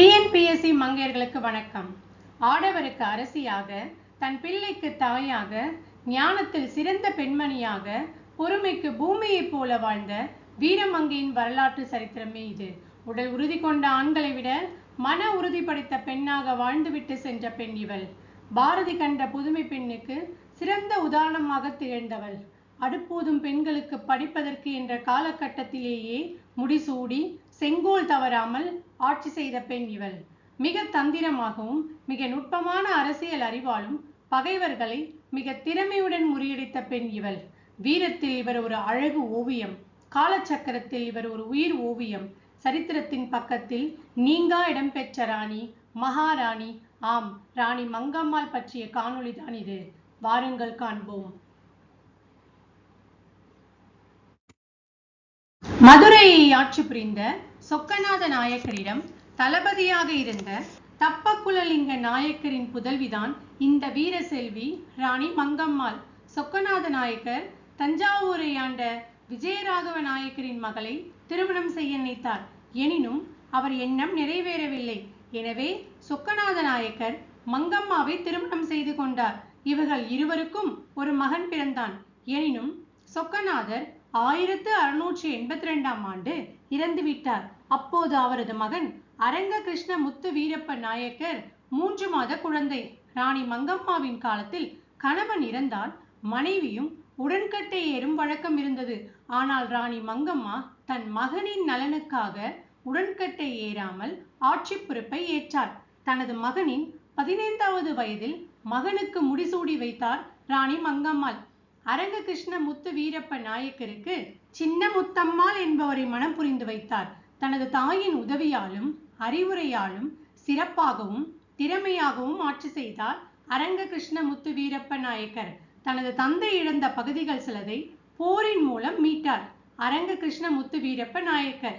TNPSC மங்கையர்களுக்கு வணக்கம். ஆடவருக்கு அரசியாக தன் பிள்ளைக்கு தாயாக ஞானத்தில் சிறந்த பெண்மணியாக பொறுமைக்கு பூமியைப் போல வாழ்ந்த வீரமங்கையின் வரலாற்று சரித்திரமே இது. உடல் உறுதி கொண்ட ஆண்களை விட மன உறுதி படைத்த பெண்ணாக வாழ்ந்துவிட்டு சென்ற பெண் இவள். பாரதி கண்ட புதுமை பெண்ணுக்கு சிறந்த உதாரணமாக திகழ்ந்தவள். அடுப்போதும் பெண்களுக்கு படிப்பதற்கு என்ற காலகட்டத்திலேயே முடிசூடி செங்கோல் தவறாமல் ஆட்சி செய்த பெண் இவள். மிக தந்திரமாகவும் மிக நுட்பமான அரசியல் அறிவாலும் பகைவர்களை மிக திறமையுடன் முறியடித்த பெண் இவள். வீரத்தில் இவர் ஒரு அழகு ஓவியம் காலச்சக்கரத்தில் இவர் ஒரு உயிர் ஓவியம் சரித்திரத்தின் பக்கத்தில் நீங்கா இடம்பெற்ற ராணி மகாராணி ஆம் ராணி மங்கம்மாள் பற்றிய காணொளி தான் இது. வாருங்கள் காண்போம். மதுரையை ஆட்சி புரிந்த சொக்கநாத நாயக்கரிடம் தளபதியாக இருந்த தப்பக்குலலிங்க நாயக்கரின் புதல்விதான் இந்த வீர செல்வி ராணி மங்கம்மாள். சொக்கநாத நாயக்கர் தஞ்சாவூரை ஆண்ட விஜயராகவ நாயக்கரின் மகளை திருமணம் செய்ய நினைத்தார். எனினும் அவர் எண்ணம் நிறைவேறவில்லை. எனவே சொக்கநாத நாயக்கர் மங்கம்மாவை திருமணம் செய்து கொண்டார். இவர்கள் இருவருக்கும் ஒரு மகன் பிறந்தான். எனினும் சொக்கநாதர் ஆயிரத்து அறுநூற்றி எண்பத்தி ரெண்டாம் ஆண்டு இறந்துவிட்டார் அப்போது அவரது மகன் அரங்க கிருஷ்ண முத்து வீரப்ப நாயக்கர் மூன்று மாத குழந்தை. ராணி மங்கம்மாவின் காலத்தில் கணவன் இறந்தால் மனைவியும் உடன்கட்டை ஏறும் வழக்கம் இருந்தது. ஆனால் ராணி மங்கம்மா தன் மகனின் நலனுக்காக உடன்கட்டை ஏறாமல் ஆட்சி பொறுப்பை ஏற்றார். தனது மகனின் பதினைந்தாவது வயதில் மகனுக்கு முடிசூடி வைத்தார் ராணி மங்கம்மாள். அரங்க கிருஷ்ண முத்து வீரப்ப நாயக்கருக்கு சின்ன முத்தம்மாள் என்பவரை மனம் புரிந்து வைத்தார். தனது தாயின் உதவியாலும் அறிவுரையாலும் சிறப்பாகவும் திறமையாகவும் ஆட்சி செய்தார் அரங்க கிருஷ்ண முத்து வீரப்ப நாயக்கர். தனது தந்தை இழந்த பகுதிகள் சிலதை போரின் மூலம் மீட்டார் அரங்க கிருஷ்ண முத்து வீரப்ப நாயக்கர்.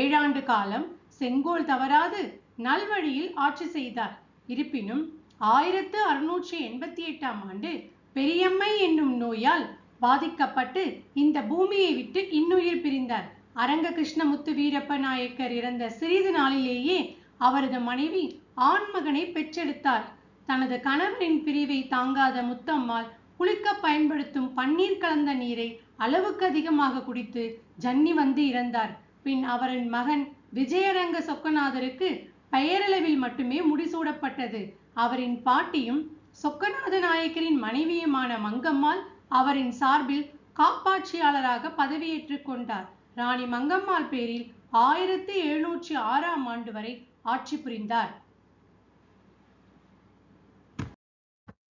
ஏழாண்டு காலம் செங்கோல் தவறாது நல்வழியில் ஆட்சி செய்தார். இருப்பினும் ஆயிரத்து அறுநூற்றி எண்பத்தி எட்டாம் ஆண்டு பெரியம்மை என்னும் நோயால் பாதிக்கப்பட்டு இந்த பூமியை விட்டு இன்னுயிர் பிரிந்தார். அரங்க கிருஷ்ணமுத்து வீரப்ப நாயக்கர் இறந்த சிறிது நாளிலேயே அவரது மனைவி ஆண்மகனை பெற்றெடுத்தார். தனது கணவரின் பிரிவை தாங்காத முத்தம்மாள் குளிக்க பயன்படுத்தும் பன்னீர் கலந்த நீரை அளவுக்கு அதிகமாக குடித்து ஜன்னி வந்து இறந்தார். பின் அவரின் மகன் விஜயரங்க சொக்கநாதருக்கு பெயரளவில் மட்டுமே முடிசூடப்பட்டது. அவரின் பாட்டியும் சொக்கநாத நாயக்கரின் மனைவியுமான மங்கம்மாள் அவரின் சார்பில் காப்பாட்சியாளராக பதவியேற்றுக் கொண்டார். ராணி மங்கம்மாள் பேரில் ஆயிரத்தி எழுநூற்றி ஆறாம் ஆண்டு வரை ஆட்சி புரிந்தார்.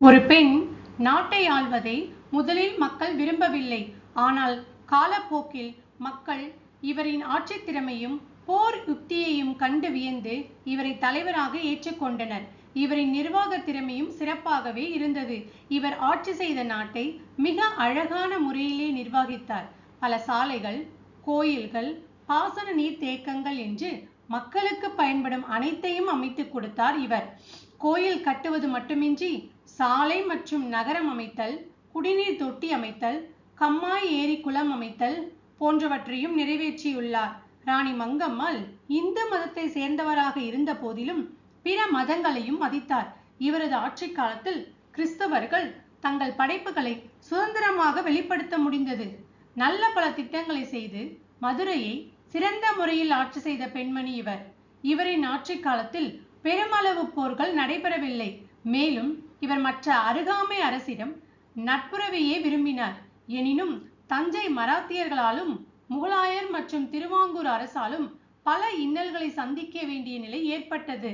ஒரு பெண் நாட்டை ஆள்வதை முதலில் மக்கள் விரும்பவில்லை. ஆனால் காலப்போக்கில் மக்கள் இவரின் ஆட்சி திறமையும் போர் யுக்தியையும் கண்டு வியந்து இவரை தலைவராக ஏற்றுக்கொண்டனர் இவரின் நிர்வாக திறமையும் சிறப்பாகவே இருந்தது. இவர் ஆட்சி செய்த நாட்டை மிக அழகான முறையிலே நிர்வகித்தார். பல சாலைகள் கோயில்கள் பாசன நீர் தேக்கங்கள் என்று மக்களுக்கு பயன்படும் அனைத்தையும் அமைத்து கொடுத்தார் இவர். கோயில் கட்டுவது மட்டுமின்றி சாலை மற்றும் நகரம் அமைத்தல் குடிநீர் தொட்டி அமைத்தல் கம்மாய் ஏரி குளம் அமைத்தல் போன்றவற்றையும் நிறைவேற்றியுள்ளார். ராணி மங்கம்மாள் இந்து மதத்தை சேர்ந்தவராக இருந்த போதிலும் பிற மதங்களையும் மதித்தார். இவரது ஆட்சி காலத்தில் கிறிஸ்தவர்கள் தங்கள் படைப்புகளை சுதந்திரமாக வெளிப்படுத்த முடிந்தது. நல்ல பல திட்டங்களை செய்து மதுரையை சிறந்த முறையில் ஆட்சி செய்த பெண்மணி இவர். இவரின் ஆட்சி காலத்தில் பெருமளவு போர்கள் நடைபெறவில்லை. மேலும் இவர் மற்ற அருகாமை அரசிடம் நட்புறவையே விரும்பினார். எனினும் தஞ்சை மராத்தியர்களாலும் முகலாயர் மற்றும் திருவாங்கூர் அரசாலும் பல இன்னல்களை சந்திக்க வேண்டிய நிலை ஏற்பட்டது.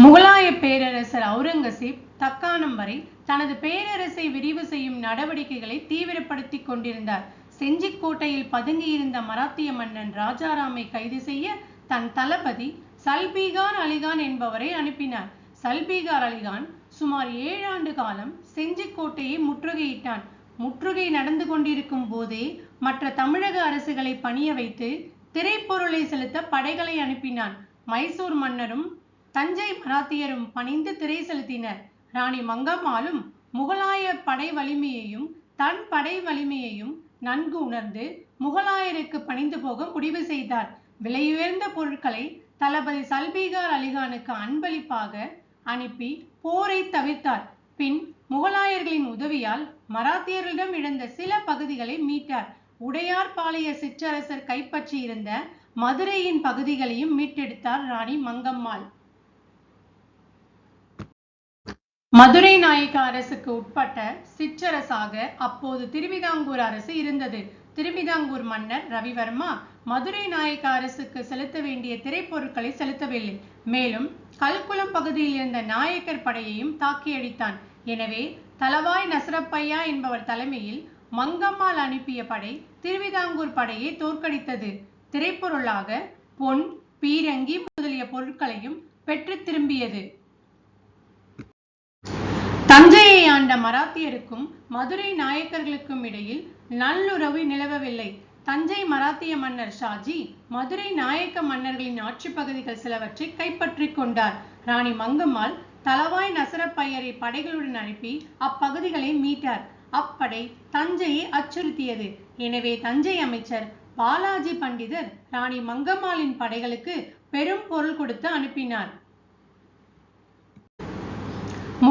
முகலாய பேரரசர் அவுரங்கசீப் தக்காணம் வரை தனது பேரரசை விரிவு செய்யும் நடவடிக்கைகளை தீவிரப்படுத்தி கொண்டிருந்தார். செஞ்சிக்கோட்டையில் பதுங்கியிருந்த மராத்திய மன்னன் ராஜாராமை கைது செய்ய தன் தளபதி சல்பீகார் அலிகான் என்பவரை அனுப்பினார். சல்பீகார் அலிகான் சுமார் ஏழாண்டு காலம் செஞ்சிக்கோட்டையை முற்றுகையிட்டான். முற்றுகை நடந்து கொண்டிருக்கும் போதே மற்ற தமிழக அரசுகளை பணிய வைத்து திரைப்பொருளை செலுத்த படைகளை அனுப்பினான். மைசூர் மன்னரும் தஞ்சை மராத்தியரும் பணிந்து திரை செலுத்தினர். ராணி மங்கம்மாளும் முகலாய படை வலிமையையும் தன் படை வலிமையையும் நன்கு உணர்ந்து முகலாயருக்கு பணிந்து போக முடிவு செய்தார். விலையுயர்ந்த பொருட்களை தளபதி சல்பீகார் அலிகானுக்கு அன்பளிப்பாக அனுப்பி போரை தவிர்த்தார். பின் முகலாயர்களின் உதவியால் மராத்தியர்களிடம் இழந்த சில பகுதிகளை மீட்டார். உடையார்பாளைய சிற்றரசர் கைப்பற்றியிருந்த மதுரையின் பகுதிகளையும் மீட்டெடுத்தார் ராணி மங்கம்மாள். மதுரை நாயக்க அரசுக்கு உட்பட்ட சிற்றரசாக அப்போது திருவிதாங்கூர் அரசு இருந்தது. திருவிதாங்கூர் மன்னர் ரவிவர்மா மதுரை நாயக்க அரசுக்கு செலுத்த வேண்டிய திரைப்பொருட்களை செலுத்தவில்லை. மேலும் கல்குளம் பகுதியில் இருந்த நாயக்கர் படையையும் தாக்கியடித்தான். எனவே தலவாய் நசரப்பையா என்பவர் தலைமையில் மங்கம்மாள் அனுப்பிய படை திருவிதாங்கூர் படையை தோற்கடித்தது. திரைப்பொருளாக பொன் பீரங்கி முதலிய பொருட்களையும் பெற்று திரும்பியது. தஞ்சையை ஆண்ட மராத்தியருக்கும் மதுரை நாயக்கர்களுக்கும் இடையில் நல்லுறவு நிலவவில்லை. தஞ்சை மராத்திய மன்னர் ஷாஜி மதுரை நாயக்க மன்னர்களின் ஆட்சி பகுதிகள் சிலவற்றை கைப்பற்றி கொண்டார். ராணி மங்கம்மாள் தலவாய் நசரப்பையரை படைகளுடன் அனுப்பி அப்பகுதிகளை மீட்டார். அப்படை தஞ்சையை அச்சுறுத்தியது. எனவே தஞ்சை அமைச்சர் பாலாஜி பண்டிதர் ராணி மங்கம்மாளின் படைகளுக்கு பெரும் பொருள் கொடுத்து அனுப்பினார்.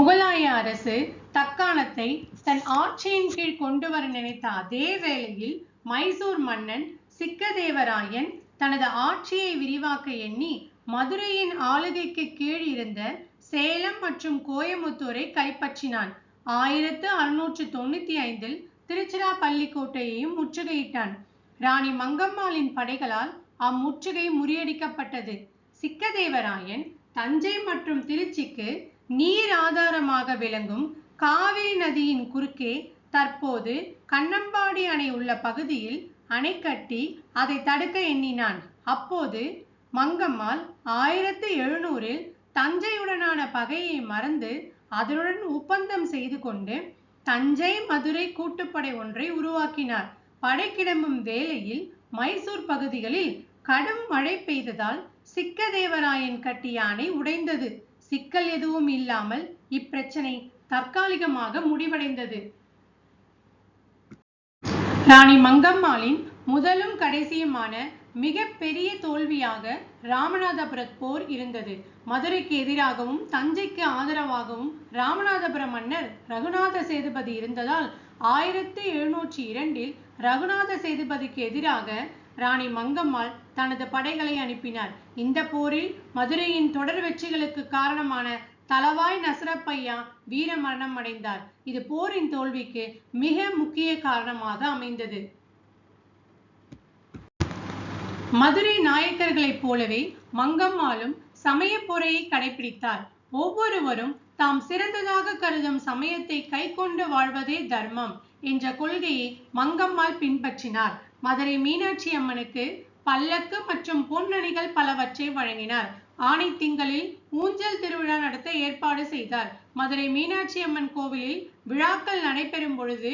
முகலாய அரசு தக்காணத்தை தன் ஆட்சியின் கீழ் கொண்டு வர நினைத்த அதே வேளையில் மைசூர் மன்னன் சிக்கதேவராயன் தனது ஆட்சியை விரிவாக்க எண்ணி மதுரையின் ஆளுகைக்கு கீழ் இருந்த சேலம் மற்றும் கோயமுத்தூரை கைப்பற்றினான். ஆயிரத்து அறுநூற்று தொண்ணூத்தி ஐந்தில் திருச்சிராப்பள்ளி கோட்டையையும் முற்றுகையிட்டான். ராணி மங்கம்மாளின் படைகளால் அம்முற்றுகை முறியடிக்கப்பட்டது. சிக்கதேவராயன் தஞ்சை மற்றும் திருச்சிக்கு நீர் ஆதாரமாக விளங்கும் காவிரி நதியின் குறுக்கே தற்போது கண்ணம்பாடி அணை உள்ள பகுதியில் அணை கட்டி அதை தடுக்க எண்ணினான். அப்போது மங்கம்மாள் ஆயிரத்து எழுநூறில் தஞ்சையுடனான பகையை மறந்து அதனுடன் ஒப்பந்தம் செய்து கொண்டு தஞ்சை மதுரை கூட்டுப்படை ஒன்றை உருவாக்கினார். படை கிளம்பும் வேளையில் மைசூர் பகுதிகளில் கடும் மழை பெய்ததால் சிக்கதேவராயன் கட்டிய அணை உடைந்தது. சிக்கல் எதுவும் இல்லாமல் இப்பிரச்சனை தற்காலிகமாக முடிவடைந்தது. ராணி மங்கம்மாளின் முதலும் கடைசியுமான மிக பெரிய தோல்வியாக ராமநாதபுரத் போர் இருந்தது. மதுரைக்கு எதிராகவும் தஞ்சைக்கு ஆதரவாகவும் ராமநாதபுர மன்னர் ரகுநாத சேதுபதி இருந்ததால் ஆயிரத்தி எழுநூற்றி இரண்டில் ரகுநாத சேதுபதிக்கு எதிராக ராணி மங்கம்மாள் தனது படைகளை அனுப்பினார். இந்த போரில் மதுரையின் தொடர் வெற்றிகளுக்கு காரணமான தலவாய் நசரப்பையா வீர மரணம் அடைந்தார். இது போரின் தோல்விக்கு மிக முக்கிய காரணமாக அமைந்தது. மதுரை நாயக்கர்களைப் போலவே மங்கம்மாளும் சமய பொறையை கடைபிடித்தார் ஒவ்வொருவரும் தாம் சிறந்ததாக கருதும் சமயத்தை கைக்கொண்டு வாழ்வதே தர்மம் என்ற கொள்கையை மங்கம்மாள் பின்பற்றினார். மதுரை மீனாட்சி அம்மனுக்கு பல்லக்கு மற்றும் பொன்னணிகள் பலவற்றை வழங்கினார். ஆணை திங்களில் ஊஞ்சல் திருவிழா நடத்த ஏற்பாடு செய்தார். மதுரை மீனாட்சி அம்மன் கோவிலில் விழாக்கள் நடைபெறும் பொழுது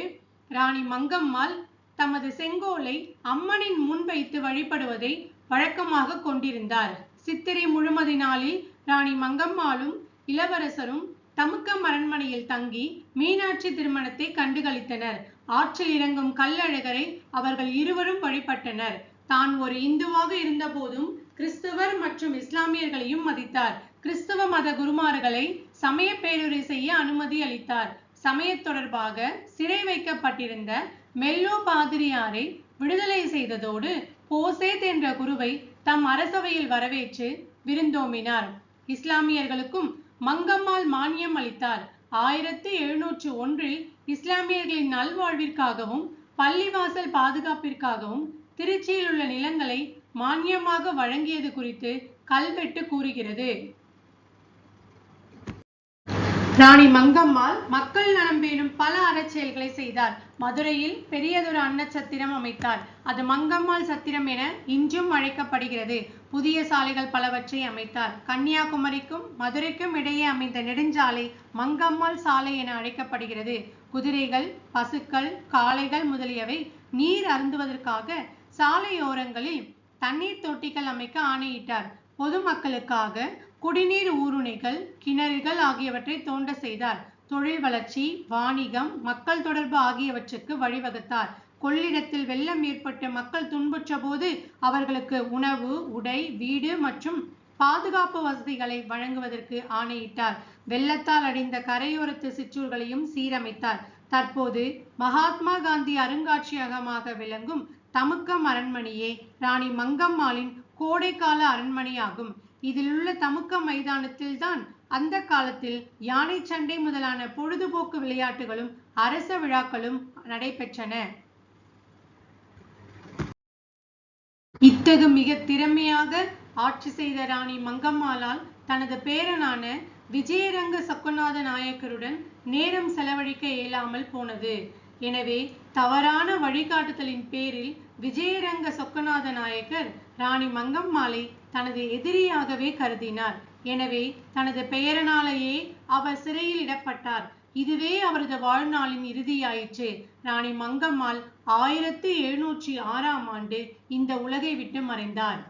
ராணி மங்கம்மாள் தமது செங்கோலை அம்மனின் முன் வைத்து வழிபடுவதை வழக்கமாக கொண்டிருந்தார். சித்திரை முழுமதி நாளில் ராணி மங்கம்மாளும் இளவரசரும் தமுக்கம் அரண்மனையில் தங்கி மீனாட்சி திருமணத்தை கண்டுகளித்தனர். ஆற்றில் இறங்கும் கல்லழகரை அவர்கள் இருவரும் வழிபட்டனர். தான் ஒரு இந்துவாக இருந்தபோதும் கிறிஸ்தவர் மற்றும் இஸ்லாமியர்களையும் மதித்தார். கிறிஸ்தவ மத குருமார்களை சமய பேருரை செய்ய அனுமதி அளித்தார். சமய தொடர்பாக சிறை வைக்கப்பட்டிருந்த மெல்லோ பாதிரியாரை விடுதலை செய்ததோடு போசேத் என்ற குருவை தம் அரசவையில் வரவேற்று விருந்தோம்பினார். இஸ்லாமியர்களுக்கும் மங்கம்மாள் மானியம் அளித்தார். ஆயிரத்தி எழுநூற்று ஒன்றில் இஸ்லாமியர்களின் நல்வாழ்விற்காகவும் பள்ளிவாசல் பாதுகாப்பிற்காகவும் திருச்சியில் உள்ள நிலங்களை மானியமாக வழங்கியது குறித்து கல்வெட்டு கூறுகிறது. ராணி மங்கம்மாள் மக்கள் நலம் பேணும் பல அறச்செயல்களை செய்தார். மதுரையில் பெரியதொரு அன்னச்சத்திரம் அமைத்தார். அது மங்கம்மாள் சத்திரம் என இன்றும் அழைக்கப்படுகிறது. புதிய சாலைகள் பலவற்றை அமைத்தார். கன்னியாகுமரிக்கும் மதுரைக்கும் இடையே அமைந்த நெடுஞ்சாலை மங்கம்மாள் சாலை என அழைக்கப்படுகிறது. குதிரைகள் பசுக்கள் காளைகள் முதலியவை நீர் அருந்துவதற்காக சாலையோரங்களில் தண்ணீர் தொட்டிகள் அமைக்க ஆணையிட்டார். பொதுமக்களுக்காக குடிநீர் ஊருணைகள் கிணறுகள் ஆகியவற்றை தோண்ட செய்தார். தொழில் வளர்ச்சி வாணிகம் மக்கள் தொடர்பு ஆகியவற்றுக்கு வழிவகுத்தார். கொள்ளிடத்தில் வெள்ளம் ஏற்பட்டு மக்கள் துன்புற்ற போது அவர்களுக்கு உணவு உடை வீடு மற்றும் பாதுகாப்பு வசதிகளை வழங்குவதற்கு ஆணையிட்டார். வெள்ளத்தால் அடைந்த கரையோரத்து சிற்றூர்களையும் சீரமைத்தார். தற்போது மகாத்மா காந்தி அருங்காட்சியகமாக விளங்கும் தமுக்கம் அரண்மனையே ராணி மங்கம்மாளின் கோடைக்கால அரண்மனையாகும். இதிலுள்ள தமுக்கம் மைதானத்தில் தான் அந்த காலத்தில் யானை சண்டை முதலான பொழுதுபோக்கு விளையாட்டுகளும் அரச விழாக்களும் நடைபெற்றன. இத்தகு மிக திறமையாக ஆட்சி செய்த ராணி மங்கம்மாளால் தனது பேரனான விஜயரங்க சொக்கநாத நாயக்கருடன் நேரம் செலவழிக்க இயலாமல் போனது. எனவே தவறான வழிகாட்டுதலின் பேரில் விஜயரங்க சொக்கநாத நாயக்கர் ராணி மங்கம்மாளை தனது எதிரியாகவே கருதினார். எனவே தனது பெயரனாலேயே அவர் சிறையில் இடப்பட்டார். இதுவே அவரது வாழ்நாளின் இறுதியாயிற்று. ராணி மங்கம்மாள் ஆயிரத்தி எழுநூற்றி ஆறாம் ஆண்டு இந்த உலகை விட்டு மறைந்தார்.